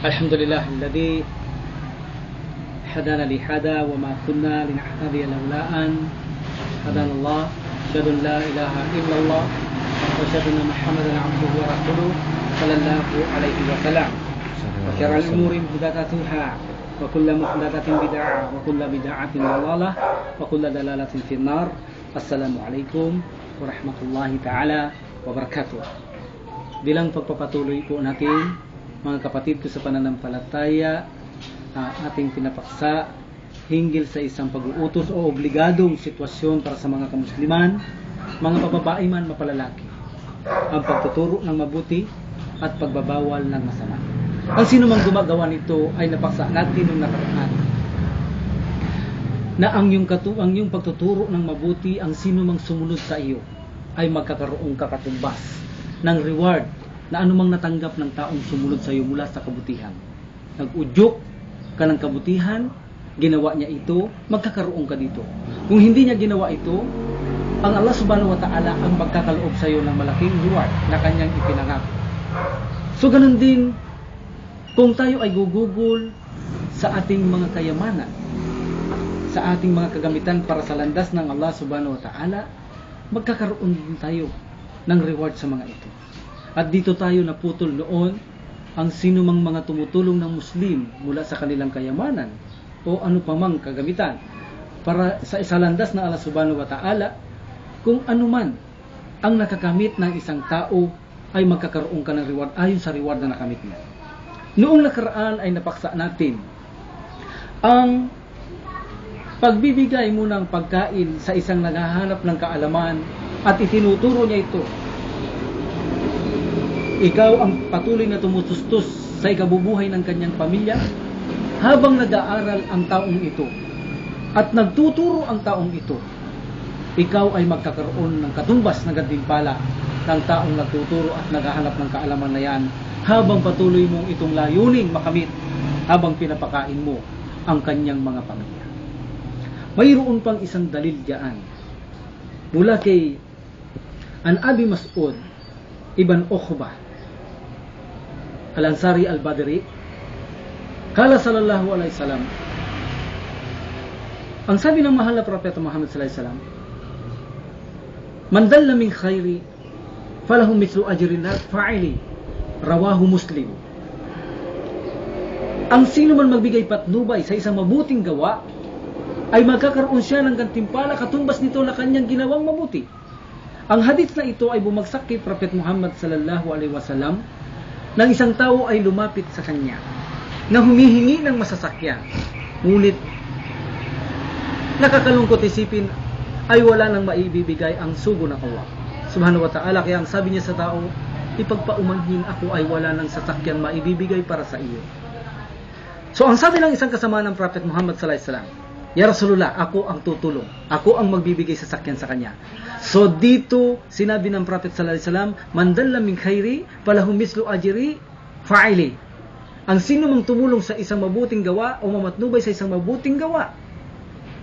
الحمد لله الذي هدانا لهذا وما كنا لنهتدي لولا أن هدانا الله. أشهد أن لا إله إلا الله وأشهد أن محمدا عبده ورسوله صلى الله عليه وسلم. وشر الأمور محدثاتها وكل محدثة بدعة وكل بدعة ضلالة وكل دلالة في النار. السلام عليكم ورحمة الله تعالى وبركاته. Bilang pagpapatuloy po natin mga kapatid ko sa pananampalataya uh, ating pinapaksa hinggil sa isang pag-uutos o obligadong sitwasyon para sa mga kamusliman mga bababae man mapalalaki. Ang pagtuturo ng mabuti at pagbabawal ng masama. Ang sino mang gumagawa nito ay napaksa natin nung nakaraan. Na ang yung, katu ang yung pagtuturo ng mabuti ang sino mang sumunod sa iyo ay magkakaroong kakatumbas ng reward na anumang natanggap ng taong sumunod sa iyo mula sa kabutihan. Nag-udyok ka ng kabutihan, ginawa niya ito, magkakaroon ka dito. Kung hindi niya ginawa ito, ang Allah subhanahu wa ta'ala ang magkakaloob sa iyo ng malaking reward na kanyang ipinangako. So ganun din, kung tayo ay gugugol sa ating mga kayamanan, sa ating mga kagamitan para sa landas ng Allah subhanahu wa ta'ala, magkakaroon din tayo ng reward sa mga ito. At dito tayo naputol noon ang sino mang mga tumutulong ng Muslim mula sa kanilang kayamanan o ano pa mang kagamitan para sa isalandas ng Allah subhanahu wa ta'ala kung anuman ang nakakamit ng isang tao ay magkakaroon ka ng reward ayon sa reward na nakamit mo. Noong nakaraan ay napaksa natin ang pagbibigay mo ng pagkain sa isang naghahanap ng kaalaman at itinuturo niya ito. Ikaw ang patuloy na tumutustos sa ikabubuhay ng kanyang pamilya habang nag-aaral ang taong ito at nagtuturo ang taong ito. Ikaw ay magkakaroon ng katumbas na gantimpala ng taong nagtuturo at naghahanap ng kaalaman na yan habang patuloy mong itong layuning makamit habang pinapakain mo ang kanyang mga pamilya. Mayroon pang isang dalil diyan mula kay An Abi Mas'ud Ibn Ukhbah Al-Ansari Al-Badri Kala sallallahu alaihi wasallam Ang sabi ng mahal na propeta Muhammad sallallahu alaihi wasallam Man dalla min khairi falahu mithlu ajri fa'ili rawahu Muslim Ang sino man magbigay patnubay sa isang mabuting gawa ay magkakaroon siya ng gantimpala katumbas nito na kanyang ginawang mabuti. Ang hadith na ito ay bumagsak kay Prophet Muhammad sallallahu alaihi wasallam nang isang tao ay lumapit sa kanya na humihingi ng masasakyan. Ngunit nakakalungkot isipin ay wala nang maibibigay ang sugo ng Allah. Subhanahu wa ta'ala kaya ang sabi niya sa tao, ipagpaumanhin ako ay wala nang sasakyan maibibigay para sa iyo. So ang sabi ng isang kasama ng Prophet Muhammad sallallahu alaihi wasallam, Ya Rasulullah, ako ang tutulong. Ako ang magbibigay sa sakyan sa kanya. So dito, sinabi ng Prophet sallallahu alaihi wasallam, man dalla min khairi falahu mislu ajri fa'ili. Ang sino mang tumulong sa isang mabuting gawa o mamatnubay sa isang mabuting gawa,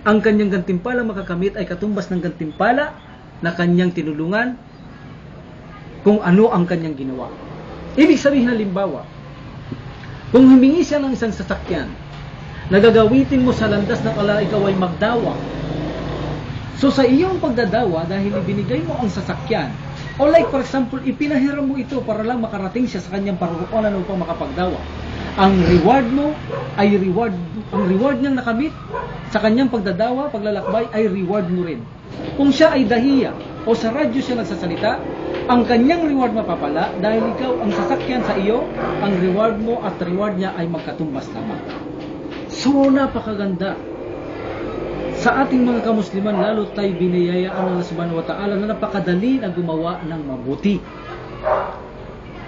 ang kanyang gantimpala makakamit ay katumbas ng gantimpala na kanyang tinulungan kung ano ang kanyang ginawa. Ibig sabihin halimbawa, kung humingi siya ng isang sasakyan, nagagawitin mo sa landas ng Allah, ikaw ay magdawa. So sa iyong pagdadawa, dahil ibinigay mo ang sasakyan, o like for example, ipinahiram mo ito para lang makarating siya sa kanyang parukuanan upang makapagdawa. Ang reward mo ay reward, ang reward niyang nakamit sa kanyang pagdadawa, paglalakbay, ay reward mo rin. Kung siya ay dahiya o sa radyo siya nagsasalita, ang kanyang reward mapapala dahil ikaw ang sasakyan sa iyo, ang reward mo at reward niya ay magkatumbas lamang. So, napakaganda. Sa ating mga kamusliman, lalo tayo binayayaan ng subhanahu wa ta'ala na napakadali na gumawa ng mabuti.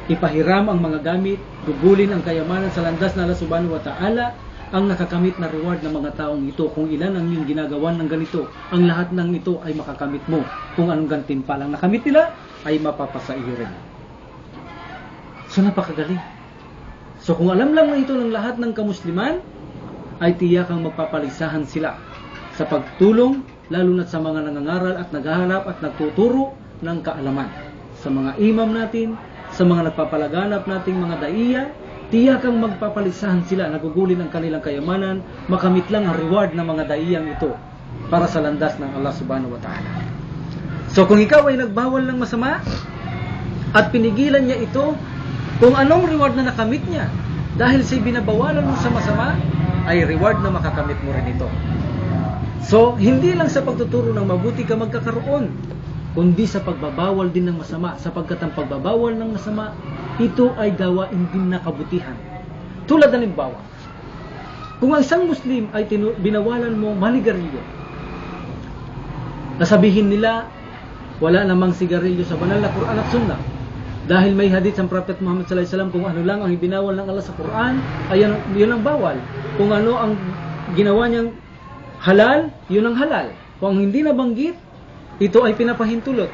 Ipahiram ang mga gamit, gugulin ang kayamanan sa landas na Allah subhanahu wa ta'ala, ang nakakamit na reward ng mga taong ito. Kung ilan ang iyong ginagawa ng ganito, ang lahat ng ito ay makakamit mo. Kung anong gantimpalang nakamit nila, ay mapapasa iyo rin. So, napakagaling. So, kung alam lang na ito ng lahat ng kamusliman, ay tiyakang magpapalisahan sila sa pagtulong lalo na sa mga nangangaral at naghahanap at nagtuturo ng kaalaman. Sa mga imam natin, sa mga nagpapalaganap nating mga daiya, tiyakang magpapalisahan sila, nagugulin ang kanilang kayamanan, makamit lang ang reward ng mga daiyang ito para sa landas ng Allah subhanahu wa ta'ala. So kung ikaw ay nagbawal ng masama at pinigilan niya ito, kung anong reward na nakamit niya dahil sa binabawalan mo sa masama, ay reward na makakamit mo rin ito. So, hindi lang sa pagtuturo ng mabuti ka magkakaroon, kundi sa pagbabawal din ng masama, sapagkat ang pagbabawal ng masama, ito ay gawain din na kabutihan. Tulad ng limbawa, kung ang isang Muslim ay binawalan mo manigarilyo, nasabihin nila, wala namang sigarilyo sa banal na Quran at Sunnah. Dahil may hadith ng Prophet Muhammad sallallahu alaihi wasallam kung ano lang ang ibinawal ng Allah sa Quran, ay yan, yun ang bawal. Kung ano ang ginawa niyang halal, yun ang halal. Kung hindi nabanggit, ito ay pinapahintulot.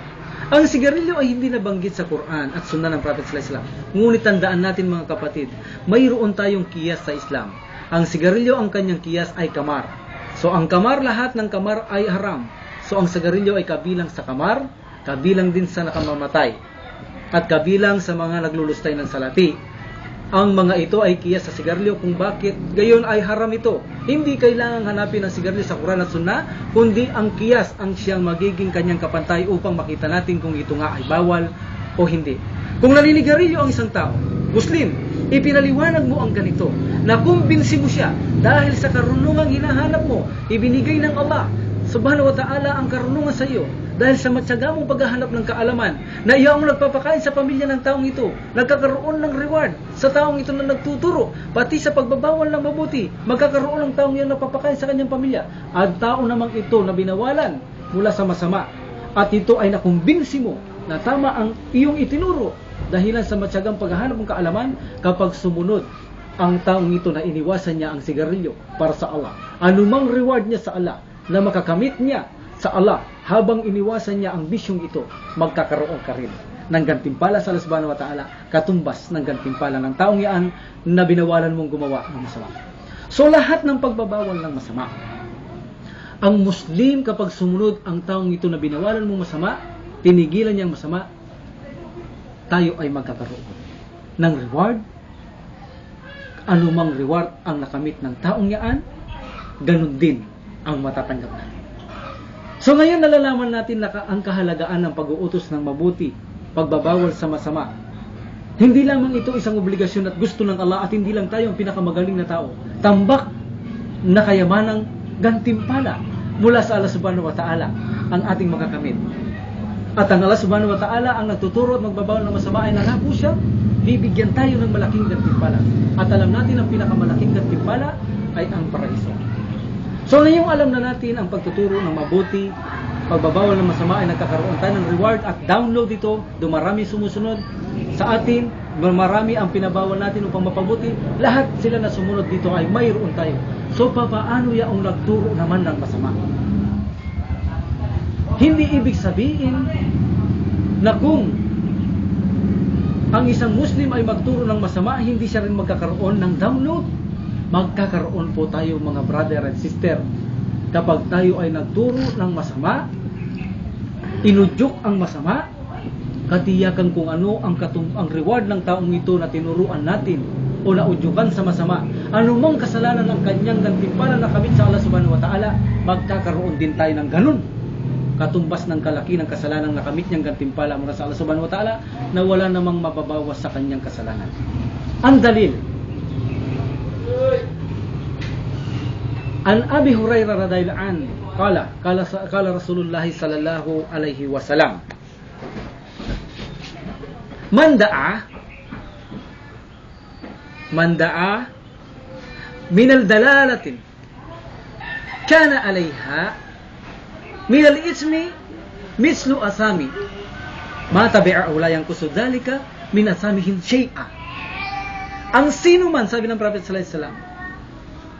Ang sigarilyo ay hindi nabanggit sa Quran at Sunnah ng Prophet sallallahu alaihi wasallam. Ngunit tandaan natin mga kapatid, mayroon tayong kiyas sa Islam. Ang sigarilyo ang kanyang kiyas ay kamar. So ang kamar lahat ng kamar ay haram. So ang sigarilyo ay kabilang sa kamar, kabilang din sa nakamamatay, at kabilang sa mga naglulustay ng salati. Ang mga ito ay kiyas sa sigarilyo kung bakit gayon ay haram ito. Hindi kailangan hanapin ang sigarilyo sa Quran at Sunnah, kundi ang kiyas ang siyang magiging kanyang kapantay upang makita natin kung ito nga ay bawal o hindi. Kung naninigarilyo ang isang tao, Muslim, ipinaliwanag mo ang ganito, na kumbinsi mo siya dahil sa karunungang hinahanap mo, ibinigay ng Allah subhanahu wa ta'ala ang karunungan sa iyo dahil sa matyaga paghahanap ng kaalaman na iyo ang nagpapakain sa pamilya ng taong ito, nagkakaroon ng reward sa taong ito na nagtuturo, pati sa pagbabawal ng mabuti, magkakaroon ng taong iyon napapakain sa kanyang pamilya. At tao namang ito na binawalan mula sa masama at ito ay nakumbinsi mo na tama ang iyong itinuro dahilan sa matyagang paghahanap ng kaalaman kapag sumunod ang taong ito na iniwasan niya ang sigarilyo para sa Allah. Anumang reward niya sa Allah na makakamit niya sa Allah habang iniwasan niya ang bisyong ito, magkakaroon ka rin ng gantimpala sa Allah subhanahu wa ta'ala, katumbas ng gantimpala ng taong iyan na binawalan mong gumawa ng masama. So lahat ng pagbabawal ng masama, ang Muslim kapag sumunod ang taong ito na binawalan mong masama, tinigilan niyang masama, tayo ay magkakaroon ng reward. Anumang reward ang nakamit ng taong yaan, ganun din ang matatanggap natin. So ngayon nalalaman natin na ang kahalagaan ng pag-uutos ng mabuti, pagbabawal sa masama. Hindi lamang ito isang obligasyon at gusto ng Allah at hindi lang tayo ang pinakamagaling na tao. Tambak na kayamanang gantimpala mula sa Allah subhanahu wa ta'ala ang ating makakamit. At ang Allah subhanahu wa ta'ala ang nagtuturo at magbabawal ng masama ay nangako siya, bibigyan tayo ng malaking gantimpala. At alam natin ang pinakamalaking gantimpala ay ang paraiso. So ngayong alam na natin ang pagtuturo ng mabuti, pagbabawal ng masama ay nagkakaroon tayo ng reward at download ito, dumarami sumusunod sa atin, marami ang pinabawal natin upang mapabuti, lahat sila na sumunod dito ay mayroon tayo. So papaano yaong nagturo naman ng masama? Hindi ibig sabihin na kung ang isang Muslim ay magturo ng masama, hindi siya rin magkakaroon ng download magkakaroon po tayo mga brother and sister. Kapag tayo ay nagturo ng masama inudyok ang masama katiyakan kung ano ang, katum- ang reward ng taong ito na tinuruan natin o naudyukan sa masama. Anumang kasalanan ng kanyang gantimpala na kamit sa Allah subhanahu wa ta'ala magkakaroon din tayo ng ganun. Katumbas ng kalaki ng kasalanan na kamit niyang gantimpala mula sa Allah subhanahu wa ta'ala na wala namang mababawas sa kanyang kasalanan. Ang dalil An Abi Hurairah radhiyallahu an qala qala qala Rasulullah sallallahu alaihi wasallam Man da'a man da'a min al-dalalatin kana alaiha min al-ismi mislu asami ma tabi'a wala yankusu dhalika min asamihim shay'a. Ang sino man sabi ng Prophet sallallahu alaihi wasallam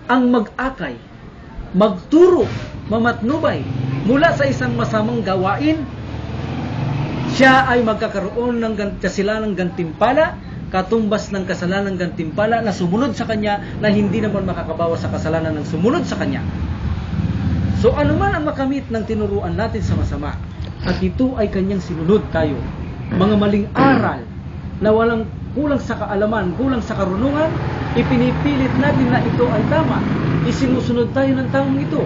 ang mag-akay magturo, mamatnubay mula sa isang masamang gawain, siya ay magkakaroon ng kasalanan gantimpala, katumbas ng kasalanan gantimpala na sumunod sa kanya na hindi naman makakabawas sa kasalanan ng sumunod sa kanya. So ano man ang makamit ng tinuruan natin sa masama, at ito ay kanyang sinunod tayo, mga maling aral na walang kulang sa kaalaman, kulang sa karunungan, ipinipilit natin na ito ay tama. Isinusunod tayo ng taong ito.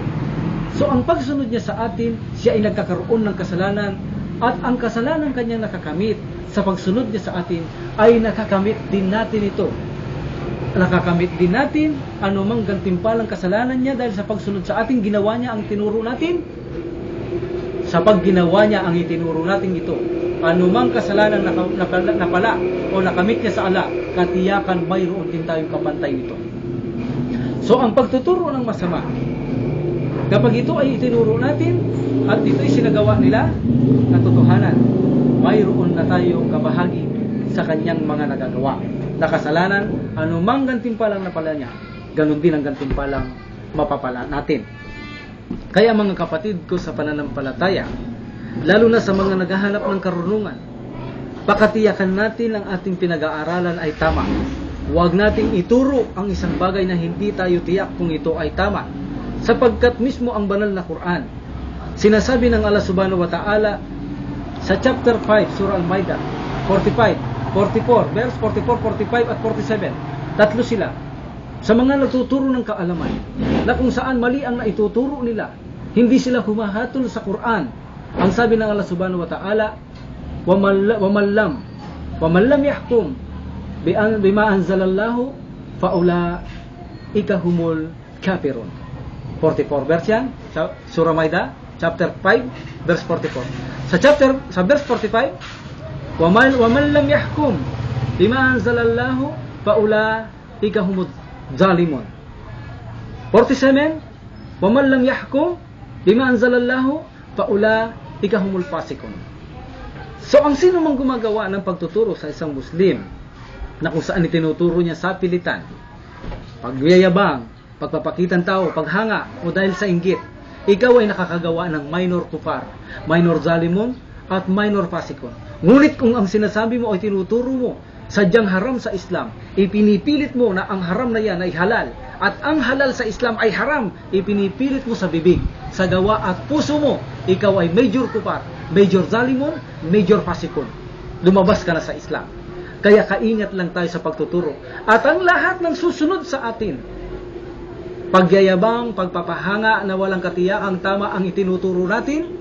So ang pagsunod niya sa atin, siya ay nagkakaroon ng kasalanan at ang kasalanan kanyang nakakamit sa pagsunod niya sa atin ay nakakamit din natin ito. Nakakamit din natin anumang gantimpalang kasalanan niya dahil sa pagsunod sa atin, ginawa niya ang tinuro natin. Sa pag ginawa niya ang itinuro natin ito, anumang kasalanan na, na, na, na pala o nakamit niya sa ala, katiyakan mayroon din tayong kapantay nito. So ang pagtuturo ng masama, kapag ito ay itinuro natin at ito ay sinagawa nila, katotohanan, mayroon na tayong kabahagi sa kanyang mga nagagawa. Na kasalanan, anumang gantimpalang napala niya, ganun din ang gantimpalang mapapala natin. Kaya mga kapatid ko sa pananampalataya, lalo na sa mga naghahanap ng karunungan, pakatiyakan natin ang ating pinag-aaralan ay tama. Huwag nating ituro ang isang bagay na hindi tayo tiyak kung ito ay tama. Sapagkat mismo ang banal na Quran, sinasabi ng Allah subhanahu wa ta'ala sa chapter 5, Surah Al-Maidah, 45, 44, verse 44, 45 at 47. Tatlo sila. Sa mga nagtuturo ng kaalaman, na kung saan mali ang naituturo nila, hindi sila humahatol sa Quran. Ang sabi ng Allah subhanahu wa ta'ala, وَمَنْ لَمْ وَمَنْ لَمْ يَحْكُمْ بِمَا أَنْزَلَ اللَّهُ فَأُولَٰئِكَ هُمُ الْكَافِرُونَ 44 verse yan, sa Surah Maida, chapter 5, verse 44. Sa chapter, sa verse 45, وَمَنْ, وَمَنْ لَمْ يَحْكُمْ بِمَا أَنْزَلَ اللَّهُ فَأُولَٰئِكَ هُمُ الظَّالِمُونَ 47, وَمَنْ لَمْ يَحْكُمْ بِمَا أَنْزَلَ اللَّهُ paula ikahumul fasikon. So ang sino mang gumagawa ng pagtuturo sa isang Muslim na kung saan itinuturo niya sa pilitan, pagyayabang, pagpapakitan tao, paghanga o dahil sa inggit, ikaw ay nakakagawa ng minor kufar, minor zalimon at minor fasikon. Ngunit kung ang sinasabi mo ay tinuturo mo sadyang haram sa Islam, ipinipilit mo na ang haram na yan ay halal at ang halal sa Islam ay haram, ipinipilit mo sa bibig, sa gawa at puso mo, ikaw ay major kufar, major zalimon, major fasikon. Lumabas ka na sa Islam. Kaya kaingat lang tayo sa pagtuturo. At ang lahat ng susunod sa atin, pagyayabang, pagpapahanga na walang katiyakang tama ang itinuturo natin,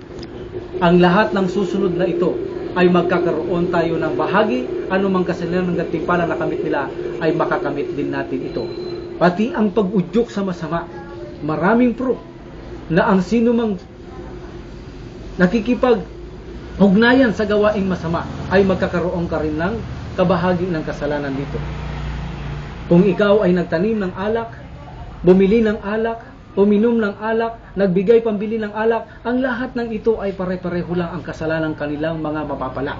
ang lahat ng susunod na ito ay magkakaroon tayo ng bahagi, anumang kasalanan ng gantimpala na kamit nila ay makakamit din natin ito. Pati ang pag-udyok sa masama, maraming proof na ang sino mang nakikipag ugnayan sa gawaing masama ay magkakaroon ka rin ng kabahagi ng kasalanan dito. Kung ikaw ay nagtanim ng alak, bumili ng alak, uminom ng alak, nagbigay pambili ng alak, ang lahat ng ito ay pare-pareho lang ang kasalanan kanilang mga mapapala.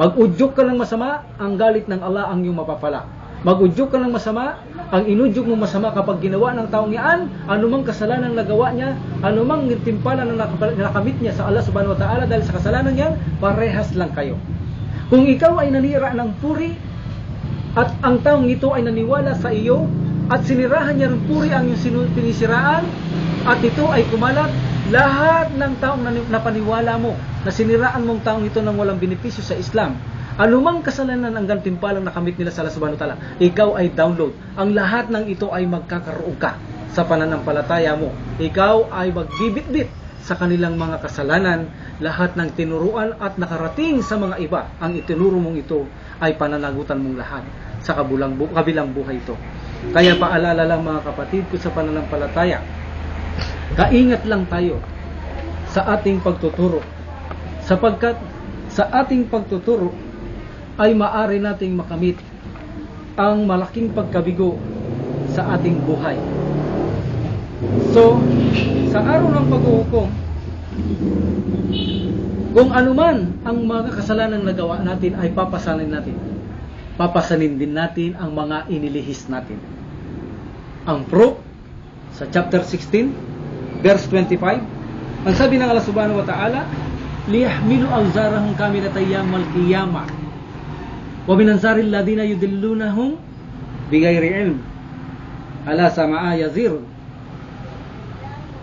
Mag-udyok ka ng masama, ang galit ng Allah ang iyong mapapala. Mag-udyok ka ng masama, ang inudyok mo masama kapag ginawa ng taong iyan, anumang kasalanan na nagawa niya, anumang timpala na nakamit niya sa Allah subhanahu wa ta'ala dahil sa kasalanan niyan, parehas lang kayo. Kung ikaw ay nanira ng puri, at ang taong ito ay naniwala sa iyo, at sinirahan niya ng puri ang iyong pinisiraan, at ito ay kumalat, lahat ng taong napaniwala mo, na siniraan mong taong ito nang walang benepisyo sa Islam, anumang kasalanan ang gantimpalang nakamit nila sa Allah subhanahu ta'ala, ikaw ay download. Ang lahat ng ito ay magkakaroon ka sa pananampalataya mo. Ikaw ay magbibitbit sa kanilang mga kasalanan, lahat ng tinuruan at nakarating sa mga iba, ang itinuro mong ito ay pananagutan mong lahat sa kabulang bu- kabilang buhay ito. Kaya paalala lang mga kapatid ko sa pananampalataya, kaingat lang tayo sa ating pagtuturo sapagkat sa ating pagtuturo ay maari nating makamit ang malaking pagkabigo sa ating buhay. So, sa araw ng paghuhukom, kung anuman ang mga kasalanan na gawa natin ay papasanin natin. Papasanin din natin ang mga inilihis natin. Ang proof sa chapter 16, verse 25, ang sabi ng Allah subhanahu wa ta'ala, liyahmilu awzarahum kamilatay yamal qiyamah wa min ansaril ladina yudillunahum bighairi ilm ala samaa yazir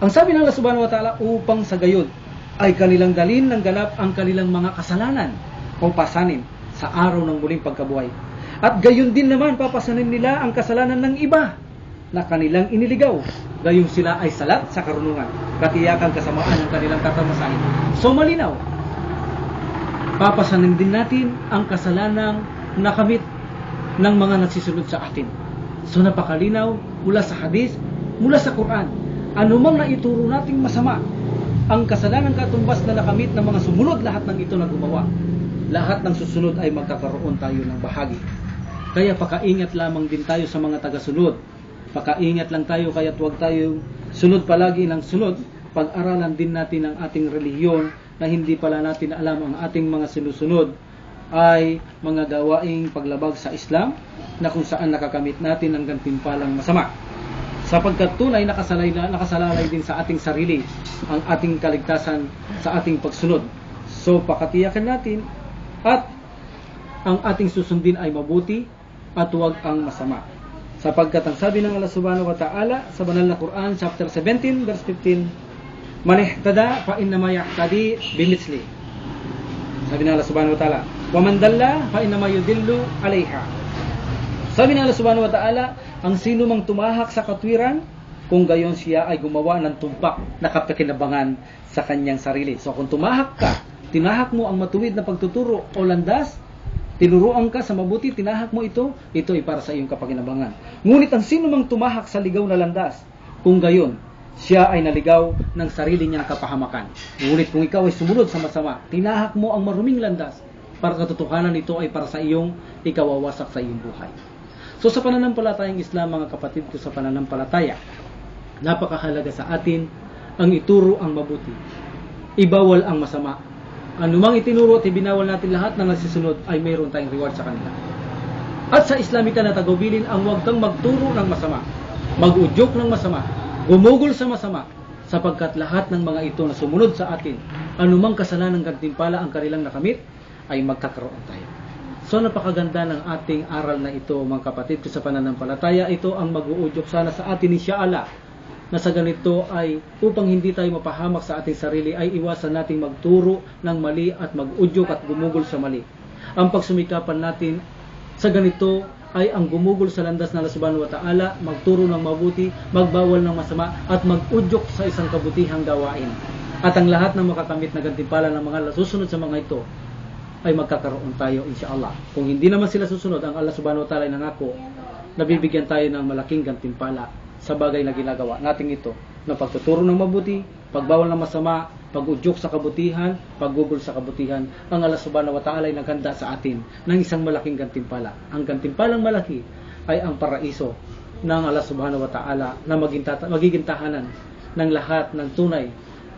ang sabi ng Allah subhanahu wa ta'ala upang sa gayon ay kanilang dalin ng ganap ang kanilang mga kasalanan o pasanin sa araw ng muling pagkabuhay At gayon din naman papasanin nila ang kasalanan ng iba na kanilang iniligaw. Gayong sila ay salat sa karunungan, katiyakan kasamaan ng kanilang katamasahin. So malinaw, papasanin din natin ang kasalanang nakamit ng mga nagsisunod sa atin. So napakalinaw mula sa hadis, mula sa Quran, anumang naituro nating masama, ang kasalanan katumbas na nakamit ng mga sumunod lahat ng ito na gumawa. Lahat ng susunod ay magkakaroon tayo ng bahagi. Kaya pakaingat lamang din tayo sa mga tagasunod. Pakaingat lang tayo kaya't huwag tayo sunod palagi ng sunod. Pag-aralan din natin ang ating relihiyon na hindi pala natin alam ang ating mga sinusunod ay mga gawaing paglabag sa Islam na kung saan nakakamit natin ang gantimpalang masama. Sapagkat tunay nakasalay, nakasalalay din sa ating sarili ang ating kaligtasan sa ating pagsunod. So pakatiyakan natin at ang ating susundin ay mabuti at huwag ang masama. Sapagkat ang sabi ng Allah subhanahu wa ta'ala sa banal na Quran chapter 17 verse 15 Man ihtada fa innama yahtadi bimithli. Sabi ng Allah subhanahu wa ta'ala, "Wa man dalla fa innama yudillu 'alayha." Sabi ng Allah subhanahu wa ta'ala, ang sino mang tumahak sa katwiran, kung gayon siya ay gumawa ng tumpak na kapakinabangan sa kanyang sarili. So kung tumahak ka, tinahak mo ang matuwid na pagtuturo o landas, tinuruan ka sa mabuti, tinahak mo ito, ito ay para sa iyong kapakinabangan. Ngunit ang sino mang tumahak sa ligaw na landas, kung gayon, siya ay naligaw ng sarili niyang kapahamakan. Ngunit kung ikaw ay sumunod sa masama, tinahak mo ang maruming landas, para katotohanan ito ay para sa iyong ikawawasak sa iyong buhay. So sa pananampalatayang Islam, mga kapatid ko sa pananampalataya, napakahalaga sa atin ang ituro ang mabuti. Ibawal ang masama. Anumang itinuro at ibinawal natin lahat na nagsisunod ay mayroon tayong reward sa kanila. At sa Islamika na tagubilin ang huwag kang magturo ng masama, mag-udyok ng masama, gumugol sa masama, sapagkat lahat ng mga ito na sumunod sa atin, anumang kasalanan ng gantimpala ang kanilang nakamit, ay magkakaroon tayo. So napakaganda ng ating aral na ito mga kapatid ko sa pananampalataya. Ito ang mag-uudyok sana sa atin ni Shaala na sa ganito ay upang hindi tayo mapahamak sa ating sarili ay iwasan nating magturo ng mali at mag-udyok at gumugol sa mali. Ang pagsumikapan natin sa ganito ay ang gumugol sa landas ng Allah subhanahu wa ta'ala, magturo ng mabuti, magbawal ng masama, at mag-udyok sa isang kabutihang gawain. At ang lahat ng makakamit na gantimpala ng mga susunod sa mga ito ay magkakaroon tayo insyaAllah. Kung hindi naman sila susunod, ang Allah subhanahu wa ta'ala ay nangako, nabibigyan tayo ng malaking gantimpala sa bagay na ginagawa natin ito na pagtuturo ng mabuti, pagbawal ng masama, pag-udyok sa kabutihan, paggugol sa kabutihan, ang Allah subhanahu wa ta'ala ay naghanda sa atin ng isang malaking gantimpala. Ang gantimpalang malaki ay ang paraiso ng Allah subhanahu wa ta'ala na magiging tahanan ng lahat ng tunay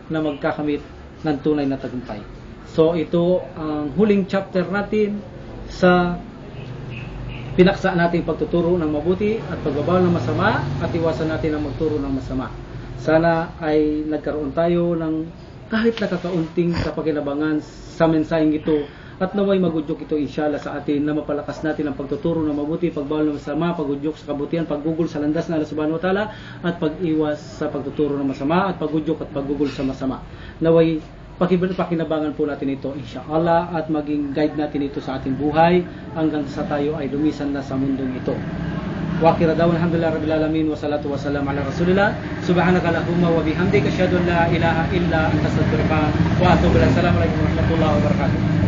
na magkakamit ng tunay na tagumpay. So ito ang huling chapter natin sa pinaksa nating pagtuturo ng mabuti at pagbabawal ng masama at iwasan natin ang magturo ng masama. Sana ay nagkaroon tayo ng kahit nakakaunting kapakinabangan sa mensaheng ito at naway magudyok ito inshallah sa atin na mapalakas natin ang pagtuturo ng mabuti, pagbawal ng masama, pagudyok sa kabutihan, paggugol sa landas ng Allah subhanahu wa ta'ala at pag-iwas sa pagtuturo ng masama at pagudyok at paggugol sa masama. Naway pakinabangan po natin ito inshallah at maging guide natin ito sa ating buhay hanggang sa tayo ay lumisan na sa mundong ito. واخر دعوانا الحمد لله رب العالمين والصلاة والسلام على رسول الله. سبحانك اللهم وبحمدك أشهد أن لا إله إلا أنت أستغفرك وأتوب إليك. السلام عليكم ورحمة الله وبركاته.